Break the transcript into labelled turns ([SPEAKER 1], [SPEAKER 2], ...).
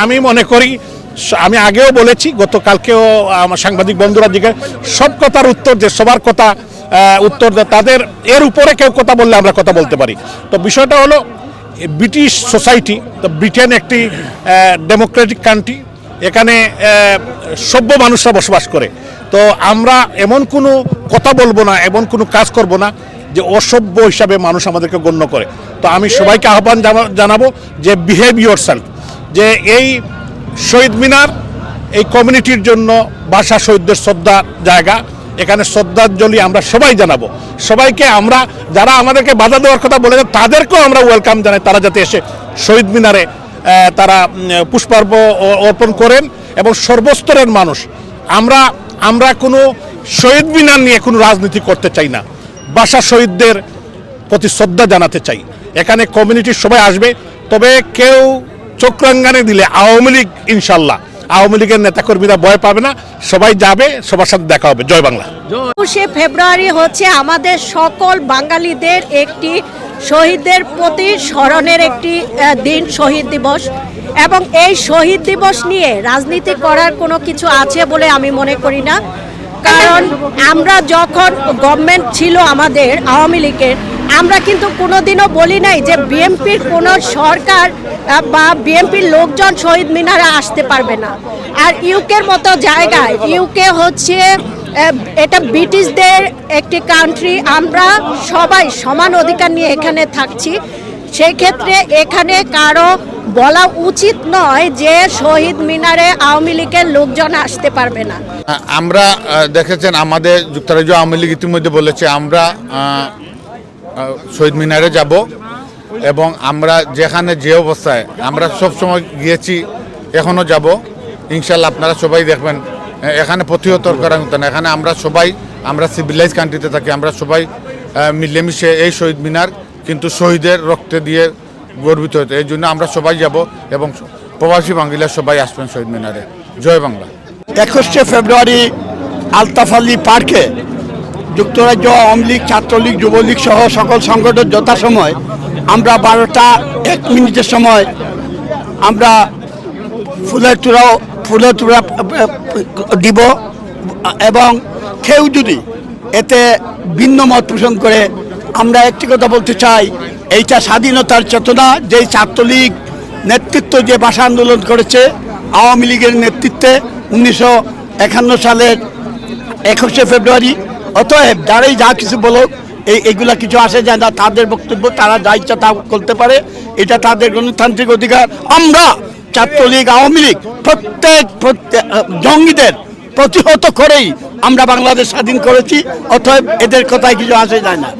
[SPEAKER 1] আমি মনে করি আমি আগেও বলেছি, গতকালকেও, আমার সাংবাদিক বন্ধুরা দিকে, সব কথার উত্তর যে, সবার কথা উত্তর দেয় তাদের, এর উপরে কেউ কথা বললে আমরা কথা বলতে পারি। তো বিষয়টা হলো ব্রিটিশ সোসাইটি তো ব্রিটেন একটি ডেমোক্রেটিক কান্ট্রি এখানে সভ্য মানুষরা বসবাস করে। তো আমরা এমন কোনো কথা বলব না, এমন কোনো কাজ করব না, যে অসভ্য হিসাবে মানুষ আমাদেরকে গণ্য করে। তো আমি সবাইকে আহ্বান জানা- জানাব যে বিহেভ ইউর সেলফ যে এই শহীদ মিনার এই কমিউনিটির জন্য বাসা শহীদদের শ্রদ্ধার জায়গা। এখানে শ্রদ্ধাঞ্জলি আমরা সবাই জানাব। সবাইকে আমরা যারা আমাদেরকে বাধা দেওয়ার কথা বলে তাদেরকেও আমরা ওয়েলকাম জানাই। তারা যাতে এসে শহীদ মিনারে তারা উম, পুষ্পার্ঘ অর্পণ করেন এবং সর্বস্তরের মানুষ। আমরা আমরা কোনো শহীদ মিনার নিয়ে কোনো রাজনীতি করতে চাই না। ভাষা শহীদদের প্রতি শ্রদ্ধা জানাতে চাই। এখানে কমিউনিটির সবাই আসবে। তবে কেউ চক্রাঙ্গানে দিলে আওয়ামী লীগ ইনশাল্লাহ আওয়ামী লীগের নেতাকর্মীরা ভয় পাবে না, সবাই যাবে, সবার সাথে দেখা হবে। জয় বাংলা।
[SPEAKER 2] একুশে ফেব্রুয়ারি হচ্ছে আমাদের সকল বাঙালিদের একটি শহীদদের প্রতি স্মরণের একটি দিন, শহীদ দিবস। এবং এই শহীদ দিবস নিয়ে রাজনীতি করার কোনো কিছু আছে বলে আমি মনে করি না। কারণ আমরা যখন গভর্নমেন্ট ছিল আমাদের, আওয়ামী লীগের আমরা কিন্তু কোনোদিনও বলি নাই যে বিএনপির কোনো সরকার বা বিএনপির লোকজন শহীদ মিনারে আসতে পারবে না। আর ইউকের মতো জায়গায়, ইউকে হচ্ছে এটা ব্রিটিশদের একটি কান্ট্রি আমরা সবাই সমান অধিকার নিয়ে এখানে থাকছি। সেই ক্ষেত্রে এখানে কারও বলা উচিত নয় যে শহীদ মিনারে আওয়ামী লীগের লোকজন আসতে পারবে না।
[SPEAKER 3] আমরা দেখেছেন আমাদের যুক্তরাজ্য আওয়ামী লীগ ইতিমধ্যে বলেছে, আমরা শহীদ মিনারে যাব এবং আমরা যেখানে যে অবস্থায়, আমরা সব সময় গিয়েছি এখনও যাব। ইনশাল্লাহ আপনারা সবাই দেখবেন এখানে প্রতিহতর করার মতো না। এখানে আমরা সবাই, আমরা সিভিলাইজ কান্ট্রিতে থাকি, আমরা সবাই মিলেমিশে এই শহীদ মিনার কিন্তু শহীদের রক্তে দিয়ে গর্বিত হতো। এই জন্য আমরা সবাই যাব এবং প্রবাসী বাঙ্গিলা সবাই আসবেন শহীদ মিনারে। জয় বাংলা।
[SPEAKER 4] একুশে ফেব্রুয়ারি আলতাফ আলী পার্কে যুক্তরাজ্য, আওয়ামী লীগ, ছাত্রলীগ, যুবলীগ সহ সকল সংগঠন যথাসময় আমরা বারোটা এক মিনিটের সময় আমরা ফুলের তুড়াও ফুলের তুড়া দিব এবং কেউ যদি এতে ভিন্ন মত পোষণ করে, আমরা একটি কথা বলতে চাই, এইটা স্বাধীনতার চেতনা, যেই ছাত্রলীগ নেতৃত্ব যে ভাষা আন্দোলন করেছে, আওয়ামী লীগের নেতৃত্বে উনিশশো একান্ন সালের একুশে ফেব্রুয়ারি অতএব যারাই যা কিছু বলো, এই, এগুলা কিছু আসে যায় না, তাদের বক্তব্য তারা যা ইচ্ছা তা করতে পারে। এটা তাদের গণতান্ত্রিক অধিকার। আমরা ছাত্রলীগ, আওয়ামী লীগ প্রত্যেক প্রত্যেক জঙ্গিদের প্রতিহত করেই আমরা বাংলাদেশ স্বাধীন করেছি, অতএব এদের কথায় কিছু আসে যায় না।